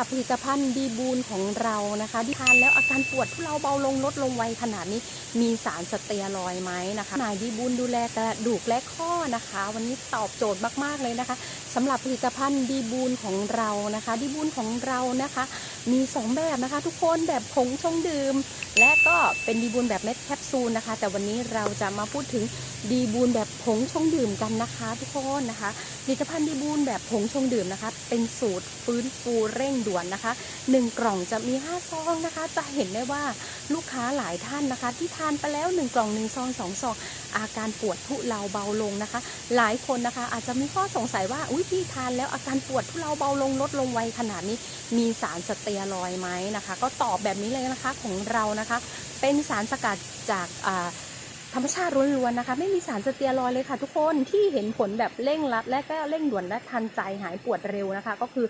ผลิตภัณฑ์ดีบูนของเรานะคะที่ทานแล้วอาการปวดทุเลาเบาลงลดลงไวขนาดนี้ มีสารสเตียรอยไหมนะคะนายดีบูนดูแลกระดูกและข้อนะคะ วันนี้ตอบโจทย์มาก ๆ เลยนะคะสำหรับผลิตภัณฑ์ดีบูนของเรานะคะ ดีบูนของเรานะคะ มีสองแบบนะคะ ทุกคนแบบผงชงดื่มและ เป็นดีบูนแบบเม็ดแคปซูลนะคะ แต่วันนี้เราจะมาพูดถึงดีบูนแบบผงชงดื่มกันนะคะ ทุกคนนะคะผลิตภัณฑ์ดีบูนแบบผงชงดื่มนะคะ เป็นสูตรฟื้นฟูเร่งด่วนนะคะหนึ่งกล่องจะมี 5 ซองนะคะ จะเห็นได้ว่าลูกค้าหลายท่านนะคะ ที่ทานไปแล้ว 1 กล่อง 1 ซอง 2 ซองอาการปวดทุเลาเบาลงนะคะ หลายคนนะคะอาจจะมีข้อสงสัยว่าอุ้ยพี่ทานแล้วอาการปวดทุเลาเบาลงลดลงไวขนาดนี้ มีสารสเตียรอยไหมนะคะ ก็ตอบแบบนี้เลยนะคะของเรานะคะ เป็นสารสกัดจากธรรมชาติล้วนๆนะคะ ไม่มีสารสเตียรอยเลยค่ะ ทุกคนที่เห็นผลแบบเร่งรัด และก็เร่งด่วนและทันใจหายปวดเร็วนะคะ ก็คือ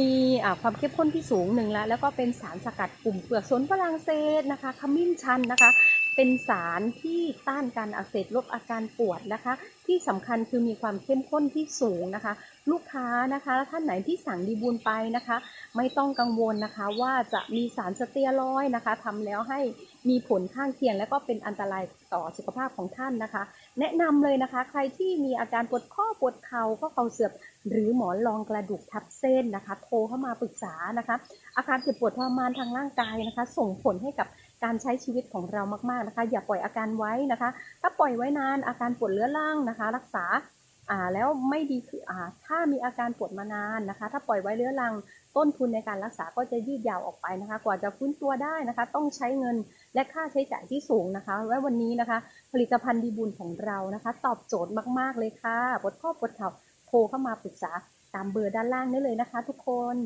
มีอความเข้มข้นที่สูงหนึ่งแล้ว แล้วก็เป็นสารสกัดกลุ่มเปลือกสนฝรั่งเศสนะคะขมิ้นชันนะคะ เป็นสารที่ต้านการอักเสบลดอาการปวดนะคะ ที่สำคัญคือมีความเข้มข้นที่สูงนะคะ ลูกค้านะคะท่านไหนที่สั่งดีบูลไปนะคะ ไม่ต้องกังวลนะคะว่าจะมีสารสเตียรอยด์นะคะทำแล้วให้มีผลข้างเคียง และก็เป็นอันตรายต่อสุขภาพของท่านนะคะ แนะนำเลยนะคะ ใครที่มีอาการปวดข้อปวดเข่าข้อเข่าเสื่อมหรือหมอนรองกระดูกทับเส้นนะคะ โทรเข้ามาปรึกษานะคะ อาการเจ็บปวดทรมานทางร่างกายนะคะ ส่งผลให้กับ การใช้ชีวิตของเรามากๆนะคะ อย่าปล่อยอาการไว้นะคะ ถ้าปล่อยไว้นานอาการปวดเรื้อรังนะคะ รักษาอ่าแล้วไม่ดีคืออ่าถ้ามีอาการปวดมานานนะคะ ถ้าปล่อยไว้เรื้อรังต้นทุนในการรักษาก็จะยืดยาวออกไปนะคะ กว่าจะฟื้นตัวได้นะคะ ต้องใช้เงินและค่าใช้จ่ายที่สูงนะคะ และวันนี้นะคะ ผลิตภัณฑ์ดีบุญของเรานะคะ ตอบโจทย์มากๆเลยค่ะปวดข้อปวดเข่าโทรเข้ามาปรึกษาตามเบอร์ด้านล่างได้เลยนะคะ ทุกคน